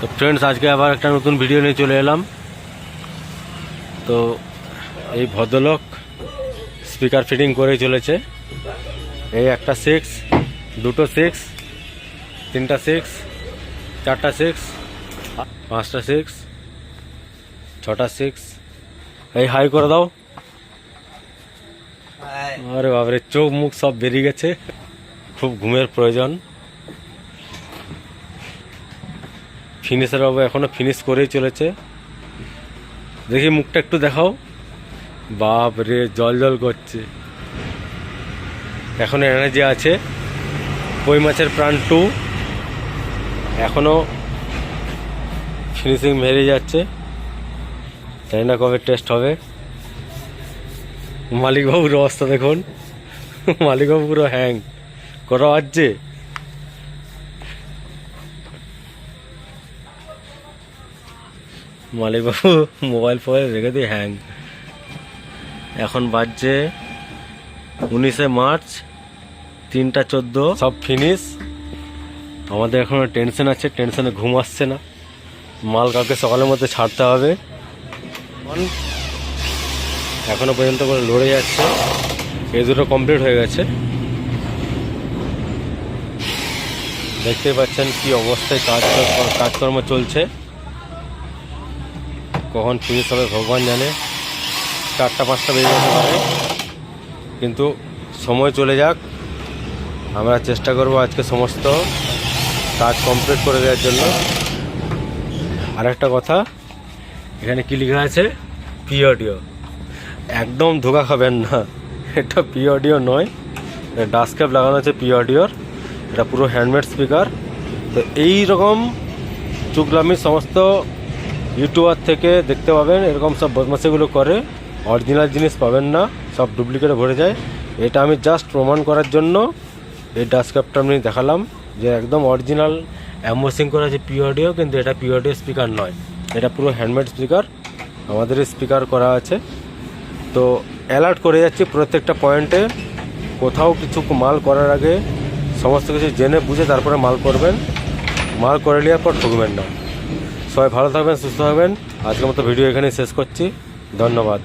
তো ফ্রেন্ডস আজকে আবার একটা নতুন ভিডিও নিয়ে চলে এলাম। তো এই ভদ্রলোক স্পিকার ফিটিং করেই চলেছে। এই একটা সিক্স দুটো সিক্স তিনটা সিক্স চারটা সিক্স পাঁচটা সিক্স ছটা সিক্স এই হাই করে দাও। আরে বাবারে চোখ মুখ সব বেরিয়ে গেছে। খুব ঘুমের প্রয়োজন। ফিনিশার বাবু এখনও ফিনিশ করেই চলেছে। দেখি মুখটা একটু দেখাও। বাপ রে, জল জল করছে। এখনও এনার্জি আছে। কই মাছের প্রাণ টু? এখনও ফিনিশিং মেরে যাচ্ছে। জানি না কবে টেস্ট হবে। মালিকবাবুর অবস্থা দেখুন। মালিকবাবু পুরো হ্যাং করা আসছে মালিকবাবু মোবাইল ফোবাইল রেখে দিয়ে হ্যাং এখন বাজছে উনিশে মার্চ তিনটা চোদ্দ। সব ফিনিশ আমাদের এখনও টেনশন আছে টেনশনে ঘুম আসছে না। মাল কালকে সকালের মধ্যে ছাড়তে হবে। এখনও? পর্যন্ত করে লড়ে যাচ্ছে। এই দুটো কমপ্লিট হয়ে গেছে। দেখতেই পাচ্ছেন কি অবস্থায় কাজ কাজকর্ম চলছে। কখন ফিনিশ হবে ভগবান জানে। চারটা, পাঁচটা বেজে যেতে পারে। কিন্তু সময় চলে যাক। আমরা চেষ্টা করব আজকে সমস্ত কাজ কমপ্লিট করে দেওয়ার জন্য। আর একটা কথা, এখানে কি লেখা আছে? পি অডিও একদম ধোকা খাবেন না। এটা পি অডিও নয়। ডাস্ট ক্যাপ লাগানো আছে পি অডিওর এটা পুরো হ্যান্ডমেড স্পিকার তো এই রকম চুগলামি সমস্ত ইউটিউবার থেকে দেখতে পাবেন এরকম সব বদমাশিগুলো করে। অরিজিনাল জিনিস পাবেন না, সব ডুপ্লিকেটে ভরে যায়। এটা আমি জাস্ট প্রমাণ করার জন্য এই ডাস্ট ক্যাপটা আমি দেখালাম যে একদম অরিজিনাল অ্যাম্বোসিং করা আছে পি অডিও কিন্তু এটা পি অডিও স্পিকার নয়। এটা পুরো হ্যান্ডমেড স্পিকার আমাদের স্পিকার করা আছে। তো অ্যালার্ট করে যাচ্ছি প্রত্যেকটা পয়েন্টে কোথাও কিছু মাল করার আগে সমস্ত কিছু জেনে বুঝে তারপরে মাল করবেন। মাল করে নেওয়ার পর ঠকবেন না। সবাই ভালো থাকবেন সুস্থ থাকবেন। আজকের মতো ভিডিও এখানেই শেষ করছি। ধন্যবাদ।